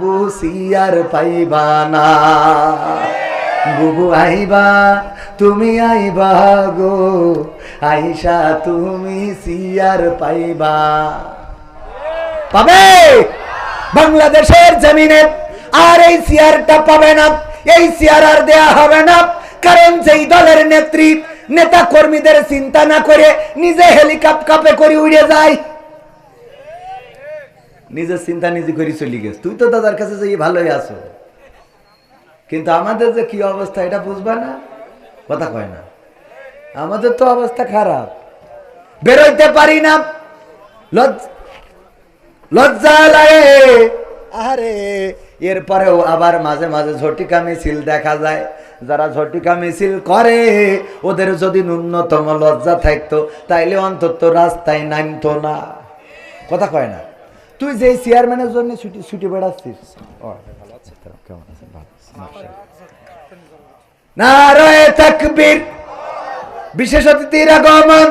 বুবু সিয়ার পাইবা না। বুবু আইবা, তুমি আইবা গো। আইসা তুমি সিয়ার পাইবা। পাবে? বাংলাদেশের জমিনে আর এই চেয়ারটা পাবে না। এই চেয়ার আর দেয়া হবে না। কারণ যেই দলের নেত্রী, নেতা কর্মীদের চিন্তা না করে নিজে হেলিকপ্টারে করে উড়ে যায়। নিজের চিন্তা নিজে করে চলে গেছে। তুই তো দাদার কাছে যে ভালোই আছো। কিন্তু আমাদের যে কি অবস্থা, এটা বুঝবা না? কথা কয় না। আমাদের তো অবস্থা খারাপ। বেরোইতে পারি না। লজ্জা লাগে। আরে এরপরেও আবার মাঝে মাঝে ঝটিকা মিছিল দেখা যায়। যারা ঝটিকা মিছিল করে, ওদের যদি ন্যূনতম লজ্জা থাকতো, তাইলে অন্তত রাস্তায় নামতো না। কথা কয় না। তুই যে চেয়ারম্যানের জন্য ছুটি ছুটি বেড়াচ্ছিস। নারায়ে তাকবীর। বিশেষ অতিথির আগমন।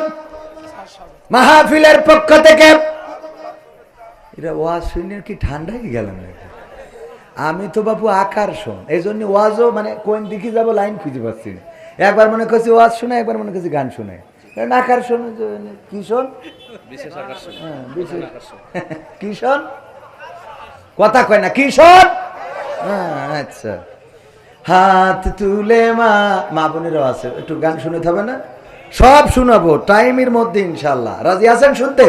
মাহফিলের পক্ষ থেকে। এটা ওয়াজ শুনে কি ঠান্ডাই গেলাম নাকি? আমি তো বাবু আকর্ষণ। এই জন্য ওয়াজও মানে কোন দিকে যাব লাইন খুঁজে পাচ্ছি না। একবার মনে করছি ওয়াজ শুনে একবার মনে করছি গান শুনে। কারণ হ্যাঁ, কথা কয় না হ্যাঁ, আচ্ছা। হাত তুলে মা মা বোনেরও আছে একটু গান শুনে হবে না? সব শোনাবো টাইমের মধ্যে ইনশাল্লাহ রাজি আছেন শুনতে?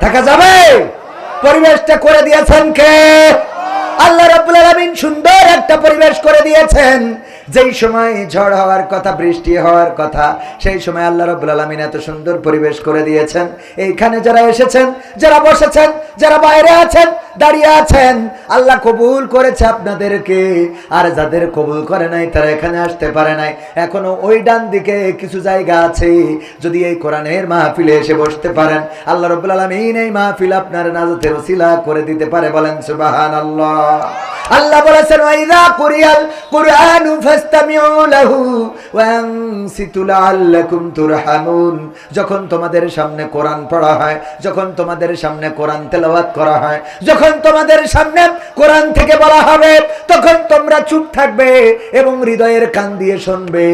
থাকা যাবে? পরিবেশটা করে দিয়েছেন কে? আল্লাহ রাব্বুল আলামিন সুন্দর একটা পরিবেশ করে দিয়েছেন। যেই সময় ঝড় হওয়ার কথা, বৃষ্টি হওয়ার কথা, সেই সময় আল্লাহ রব্বুল আলমিন এত সুন্দর পরিবেশ করে দিয়েছেন। এইখানে যারা এসেছেন, যারা বসেছেন, যারা বাইরে আছেন দাঁড়িয়ে আছেন। আল্লাহ কবুল করেছে আপনাদেরকে। আর যাদের কবুল করে নাই, তারা এখানে আসতে পারে নাই। এখনও ওই ডান দিকে কিছু জায়গা আছে। যদি এই কোরআনের মাহফিলে এসে বসতে পারেন, আল্লাহ রব্বুল আলামিন এই মাহফিল আপনার নাজাতের ওসিলা করে দিতে পারে বলেন সুবহানাল্লাহ। আল্লাহ বলেছেন ওয়াইদা কুরিয়াল কুরআনু ফাসতামিউ লাহু ওয়ানসিতু লাআল্লাকুম তুরহামুন। যখন তোমাদের সামনে কোরআন পড়া হয়, যখন তোমাদের সামনে কোরআন তেলাওয়াত করা হয়, যখন তোমাদের সামনে কোরআন থেকে বলা হবে, তখন তোমরা চুপ থাকবে এবং হৃদয়ের কান দিয়ে শুনবে,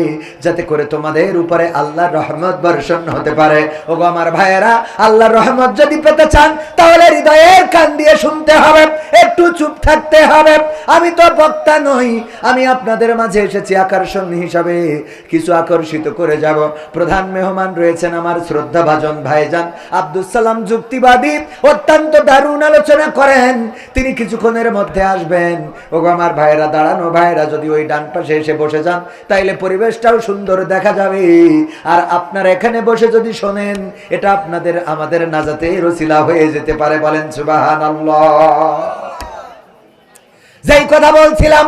যাতে করে তোমাদের উপরে আল্লাহর রহমত বর্ষণ হতে পারে। ওগো আমার ভাইয়েরা, আল্লাহর রহমত যদি পেতে চান, তাহলে হৃদয়ের কান দিয়ে শুনতে হবে, একটু চুপ থাকতে হবে। আমি তো বক্তা নই, আমি আপনাদের মাঝে এসেছি আকর্ষণ হিসাবে, কিছু আকর্ষিত করে যাব। প্রধান মেহমান রয়েছেন আমার শ্রদ্ধা ভাজন ভাইজান আব্দুল সালাম যুক্তিবাদী, অত্যন্ত দারুণ আলোচনা করেন। তিনি কিছুক্ষণের মধ্যে আসবেন। ওগো আমার ভাইয়েরা, দাঁড়ানো ভাইয়েরা, যদি ওই ডান পাশে এসে বসে যান, তাইলে পরিবেশটাও সুন্দর দেখা যাবে। আর আপনারা এখানে বসে যদি শোনেন, এটা আপনাদের, আমাদের নাজাতে রসিলা হয়ে যেতে পারে বলেন সুবাহান যেই কথা বলছিলাম,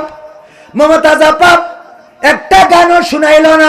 মমতাজ আপা, একটা গানও শুনাইল না।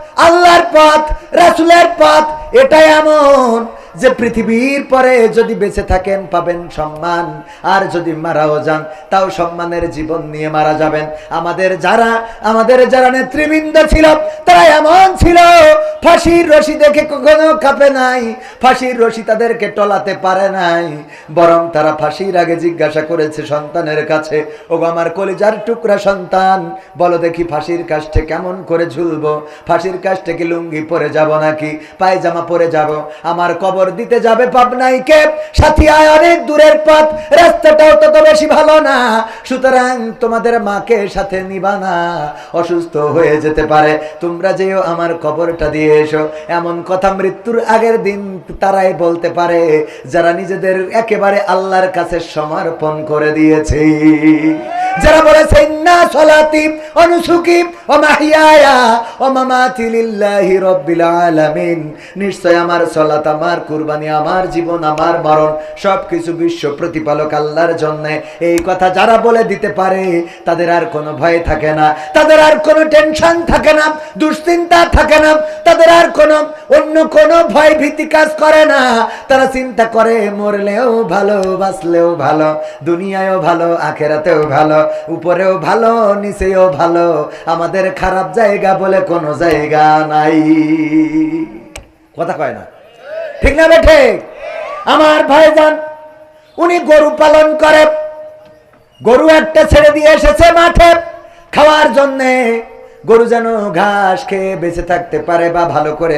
পথ রাসুলের পথ এটাই এমন। যে পৃথিবীর পরে যদি বেঁচে থাকেন, পাবেন সম্মান। আর যদি মারাও যান, তাও সম্মানের জীবন নিয়ে মারা যাবেন। আমাদের যারা আমাদের যারা নেতৃবৃন্দ ছিল, তারা এমন ছিল, ফাঁসির রশি দেখে কখনো কাঁপে নাই, ফাঁসির রশি তাদেরকে টলাতে পারে নাই। বরং তারা ফাঁসির আগে জিজ্ঞাসা করেছে সন্তানের কাছে ও আমার কলিজার টুকরা সন্তান, বলো দেখি ফাঁসির কাষ্ঠে কেমন করে ঝুলবো? ফাঁসির কাষ্ঠে কি লুঙ্গি পরে যাব নাকি? পায়জামা পরে যাব? আমার কবর দিতে যাবে পাবনাই কে সাথী, আয় অনেক দূরের পথ রাস্তাটাও তত বেশি ভালো না। সুতরাং তোমাদের মাকে সাথে নিবা না। অসুস্থ হয়ে যেতে পারে। তোমরা যেও আমার খবরটা দিয়ে এসো। এমন কথা মৃত্যুর আগের দিন তারাই বলতে পারে, যারা নিজেদের একেবারে আল্লাহর কাছে সমর্পণ করে দিয়েছে। যারা বলেছে অন্য কোনো ভয় কাজ করে না। তারা চিন্তা করে, মরলেও ভালো, বাঁচলেও ভালো ভালো, আখেরাতেও ভালো, উপরেও ভালো নিচেও ভালো। আমাদের খারাপ জায়গা বলে কোনো জায়গা নাই। কথা কয় না? ঠিক না বেঠে আমার ভাইজান, উনি গরু পালন করে। গরু একটা ছেড়ে দিয়ে এসেছে মাঠে। খাওয়ার জন্যে গরু যেন ঘাস খেয়ে বেঁচে থাকতে পারে বা ভালো করে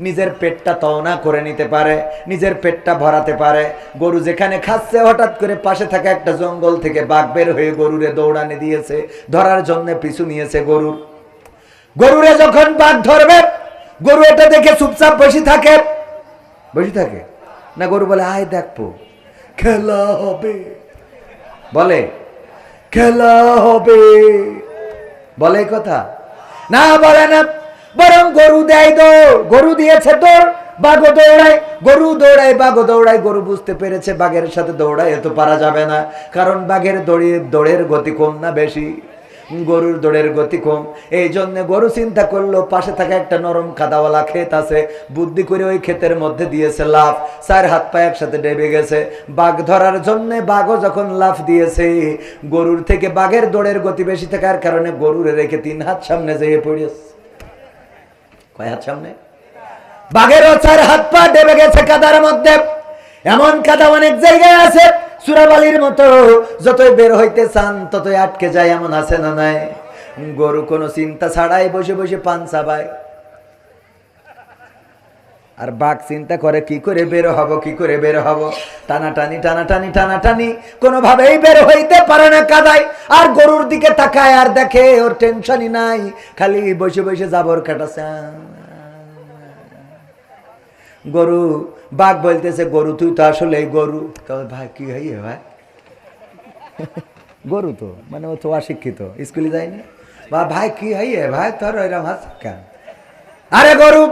নিজের পেটটা তওনা করে নিতে পারে, নিজের পেটটা ভরাতে পারে। গরু যেখানে খাচ্ছে, হঠাৎ করে পাশে থাকা একটা জঙ্গল থেকে বাঘ বের হয়ে গরুরে দৌড়ানি দিয়েছে, ধরার জন্য পিছু নিয়েছে গরুর গরুরে যখন বাঘ ধরবে, গরু এটা দেখে চুপচাপ বসে থাকে। বসে থাকে? না গরু বলে, আয় দেখব খেলা হবে। বলে, খেলা হবে। বলে কথা? না, বলে না। বরং গরু দেয় দৌড়। গরু দিয়েছে দৌড়, বাঘও দৌড়ায়। গরু দৌড়ায়, বাঘও দৌড়ায়। গরু বুঝতে পেরেছে বাঘের সাথে দৌড়ায় এত পারা যাবে না। কারণ বাঘের দড়ি, দৌড়ের গতি কম না বেশি। গরুর দৌড়ের গতি কম। এই জন্য গরু চিন্তা করল, পাশে থাকা একটা নরম কাদাওয়ালা ক্ষেত আছে। বুদ্ধি করে ওই ক্ষেতের মধ্যে দিয়েছে লাফ। চার হাত পা একসাথে ডেবে গেছে। বাঘ ধরার জন্য বাঘও যখন লাফ দিয়েছে, গরুর থেকে বাঘের দৌড়ের গতি বেশি থাকার কারণে গরুরে রেখে তিন হাত সামনে যেয়ে পড়েছে। কয় হাত চার হাত পা ডেবে গেছে কাদার মধ্যে। এমন কাদা অনেক জায়গায় আছে, সুরাবালির মতো। যতই বের হইতে চান, ততই আটকে যায়, এমন আছে না নাই? গরু কোনো চিন্তা ছাড়াই বসে বসে পান চাবায়। আর বাঘ চিন্তা করে, কি করে বের হব, কি করে বের হব? টানাটানি টানাটানি টানাটানি। কোনোভাবেই বের হইতে পারে না কাদায়। আর গরুর দিকে তাকায় আর দেখে ওর টেনশনই নাই। খালি বসে বসে যাবর কাটাছে। গরু, বাঘ বলতেছে, গরু, তুই তো আসলে গরু। তবে ভাই, কি হইয়ে, ভাই? গরু তো মানে ও তো অশিক্ষিত, স্কুলে যায়নি। বা, ভাই, কি হইয়ে, ভাই? তোর ওইরকম হাস কেন? আরে গরু